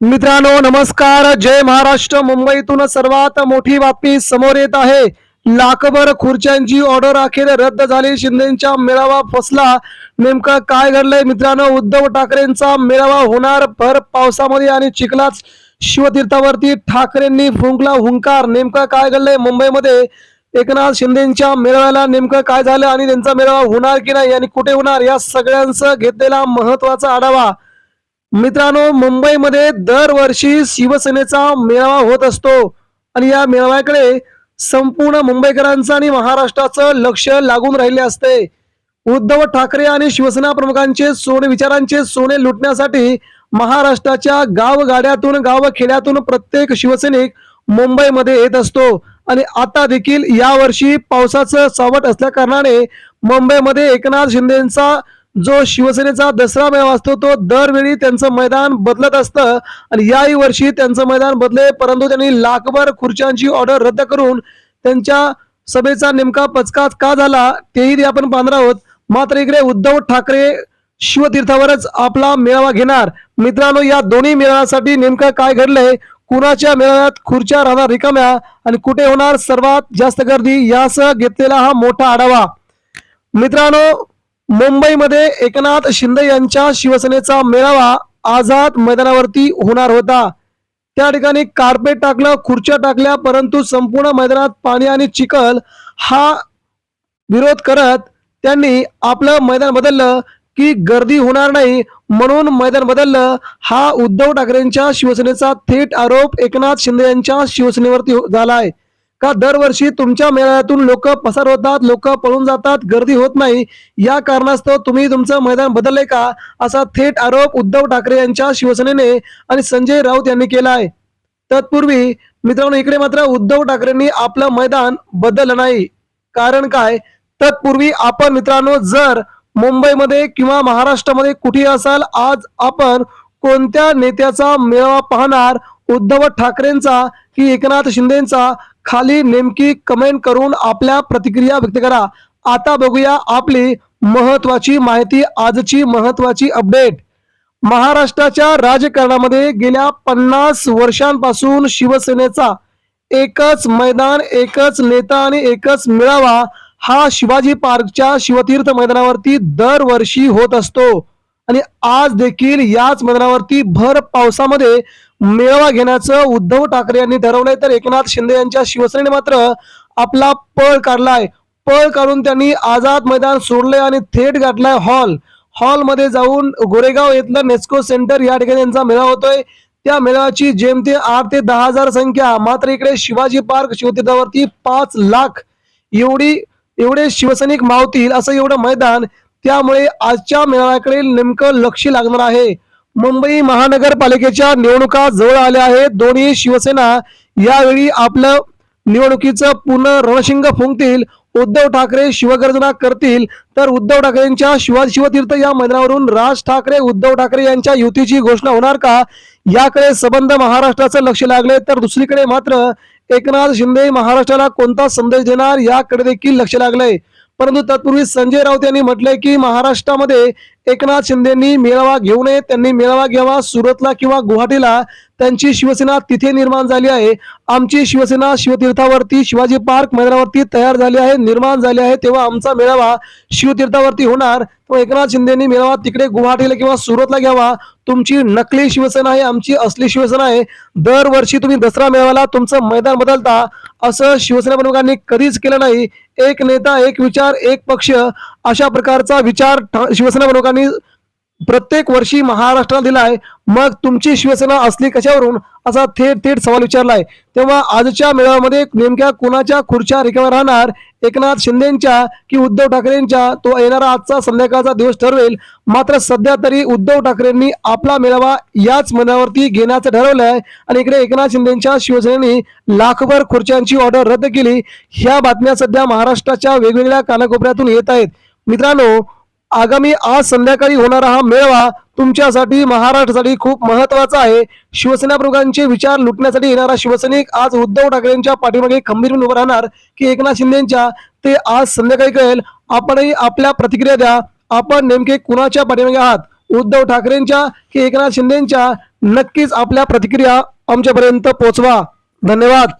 मित्रांनो नमस्कार. जय महाराष्ट्र. मुंबईतून सर्वात मोठी बातमी समोर येत आहे. लाखभर खुर्च्यांची ऑर्डर अखेर रद्द झाली. शिंदेचा मेळावा फसला. नेमकं काय घडलंय मित्रांनो? उद्धव ठाकरेंचा मेळावा होणार भर पावसामध्ये आणि चिखलाच शिवतीर्थावरती ठाकरेंनी फुंकला हुंकार. नेमकं काय घडलंय मुंबईमध्ये? एकनाथ शिंदेच्या मेळाव्याला नेमकं काय झालं आणि त्यांचा मेळावा होणार की नाही आणि कुठे होणार? या सगळ्यांचं घेतलेला महत्त्वाचा आढावा मित्रांनो मुंबईमध्ये दरवर्षी शिवसेनेचा मेळावा होत असतो. आणि या मेळाव्याकडे संपूर्ण मुंबईकरांचं आणि महाराष्ट्राचं लक्ष लागून राहिले असते. उद्धव ठाकरे आणि शिवसेना प्रमुखांचे सोने विचारांचे सोने लुटण्यासाठी महाराष्ट्राच्या गावगाड्यातून गावखेड्यातून प्रत्येक शिवसैनिक मुंबईमध्ये येत असतो. आणि आता देखील यावर्षी पावसाचं सावट असल्या कारणाने मुंबईमध्ये एकनाथ शिंदेचा जो शिवसेनेचा दसरा मेळावा असतो तो दरवेळी त्यांचं मैदान बदलत असतं आणि याही वर्षी त्यांचं मैदान बदले परंतु त्यांनी लाखभर खुर्च्यांची ऑर्डर रद्द करून त्यांच्या सभेचा नेमका पचकाच का झाला तेही आपण पाहणार आहोत. मात्र इकडे उद्धव ठाकरे शिवतीर्थावरच आपला मेळावा घेणार. मित्रांनो या दोन्ही मेळाव्यासाठी नेमकं काय घडलंय? कुणाच्या मेळाव्यात खुर्च्या राहणार रिकाम्या? आणि कुठे होणार सर्वात जास्त गर्दी? यासह घेतलेला हा मोठा आढावा. मित्रांनो मुंबईमध्ये एकनाथ शिंदे यांच्या शिवसेनेचा मेळावा आझाद मैदानावरती होणार होता. त्या ठिकाणी कार्पेट टाकलं खुर्च्या टाकल्या परंतु संपूर्ण मैदानात पाणी आणि चिखल हा विरोध करत त्यांनी आपलं मैदान बदललं की गर्दी होणार नाही म्हणून मैदान बदललं. हा उद्धव ठाकरेंच्या शिवसेनेचा थेट आरोप एकनाथ शिंदे यांच्या शिवसेनेवरती हो- झाला आहे का दरवर्षी तुमच्या मेळाव्यातून लोक पसार होतात लोक पळून जातात गर्दी होत नाही या कारणास्तव तुम्ही तुमचं मैदान बदलले का? असा थेट आरोप उद्धव ठाकरे यांच्या शिवसेनेने आणि संजय राऊत यांनी केला आहे. तत्पूर्वी मित्रांनो इकडे मात्र उद्धव ठाकरेंनी आपलं मैदान बदललं नाही. कारण काय? तत्पूर्वी आपण मित्रांनो जर मुंबईमध्ये किंवा महाराष्ट्रामध्ये कुठे असाल आज आपण कोणत्या नेत्याचा मेळावा पाहणार उद्धव ठाकरेंचा की एकनाथ शिंदेचा खाली नेमकी कमेंट करून आपल्या प्रतिक्रिया व्यक्त करा. आता बघूया आपली महत्वाची माहिती आजची महत्वाची अपडेट महाराष्ट्राच्या राजकारणामध्ये गेल्या पन्नास वर्षांपासून शिवसेनेचा एकच मैदान एकच नेता आणि एकच मेळावा हा शिवाजी पार्कच्या शिवतीर्थ मैदानावरती दरवर्षी होत असतो. आणि आज देखील याच मैदानावरती भर पावसामध्ये मेळावा घेण्याचं उद्धव ठाकरे यांनी ठरवलंय. तर एकनाथ शिंदे यांच्या शिवसेनेने मात्र आपला पळ काढलाय. पळ काढून त्यांनी आझाद मैदान सोडलंय आणि थेट गाठलाय हॉल. हॉलमध्ये जाऊन गोरेगाव येथलं नेस्को सेंटर या ठिकाणी त्यांचा मेळावा होतोय. त्या मेळाव्याची जेमते आठ ते दहा हजार संख्या. मात्र इकडे शिवाजी पार्क शिवतीर्थावरती पाच लाख एवढी एवढे शिवसैनिक मावतील असं एवढं मैदान. त्यामुळे आजच्या मेळाव्याकडे नेमकं लक्ष लागणार आहे. मुंबई महानगरपालिकेच्या निवडणुका जवळ आल्या आहेत. दोन्ही शिवसेना यावेळी आपलं निवडणुकीचं पूर्ण रणशिंग फुंकतील. उद्धव ठाकरे शिवगर्जना करतील. तर उद्धव ठाकरेंच्या शिवाजी शिवतीर्थ या मैदानावरून राज ठाकरे उद्धव ठाकरे यांच्या युतीची घोषणा होणार का? याकडे संबंध महाराष्ट्राचं लक्ष लागले तर दुसरीकडे मात्र एकनाथ शिंदे महाराष्ट्राला कोणता संदेश देणार? याकडे देखील लक्ष लागलंय. परंतु तत्पूर्वी संजय राऊत यांनी म्हटलंय की महाराष्ट्रामध्ये एकनाथ शिंदेनी मेळावा घेऊ नये त्यांनी मेळावा घ्यावा सुरतला किंवा गुवाहाटीला. त्यांची शिवसेना तिथे निर्माण झाली आहे. आमची शिवसेना शिवतीर्थावरती शिवाजी पार्क मैदानावरती तयार झाली आहे निर्माण झाली आहे. तेव्हा आमचा मेळावा शिवतीर्थावरती होणार. तो एकनाथ शिंदेनी मेळावा तिकडे गुवाहाटीला किंवा सुरतला घ्यावा. तुमची नकली शिवसेना आहे आमची असली शिवसेना आहे. दरवर्षी तुम्ही दसरा मेळाव्याला तुमचं मैदान बदलता. असं शिवसेना प्रमुखांनी कधीच केलं नाही. एक नेता एक विचार एक पक्ष अशा प्रकारचा विचार शिवसेना प्रमुखांनी प्रत्येक वर्षी महाराष्ट्राला दिलाय मग तुमची शिवसेना असली कशावरून? असा थेट थेट सवाल विचारलाय. तेव्हा आजच्या मेळाव्यामध्ये नेमक्या कुणाच्या खुर्च्या रिकाव्या राहणार? एकनाथ शिंदेच्या की उद्धव ठाकरेंच्या? तो येणारा आजचा संध्याकाळचा दिवस ठरवेल. मात्र सध्या तरी उद्धव ठाकरेंनी आपला मेळावा याच मनावरती घेण्याचं ठरवलंय. आणि इकडे एकनाथ शिंदेच्या शिवसेनेने लाखभर खुर्च्यांची ऑर्डर रद्द केली. ह्या बातम्या सध्या महाराष्ट्राच्या वेगवेगळ्या कानाकोपऱ्यातून येत आहेत. मित्रांनो आगामी आज संध्याकाळी होणारा हा मेळावा तुमच्यासाठी महाराष्ट्रासाठी खूप महत्त्वाचा आहे. शिवसेना प्रमुखांचे विचार लुटण्यासाठी येणारा शिवसैनिक आज उद्धव ठाकरेंच्या पाठीमागे खंबीरपणे उभं राहणार की एकनाथ शिंदेच्या ते आज संध्याकाळी कळेल. आपणही आपल्या प्रतिक्रिया द्या. आपण नेमके कुणाच्या पाठीमागे आहात? उद्धव ठाकरेंच्या की एकनाथ शिंदेच्या? नक्कीच आपल्या प्रतिक्रिया आमच्यापर्यंत पोहोचवा धन्यवाद.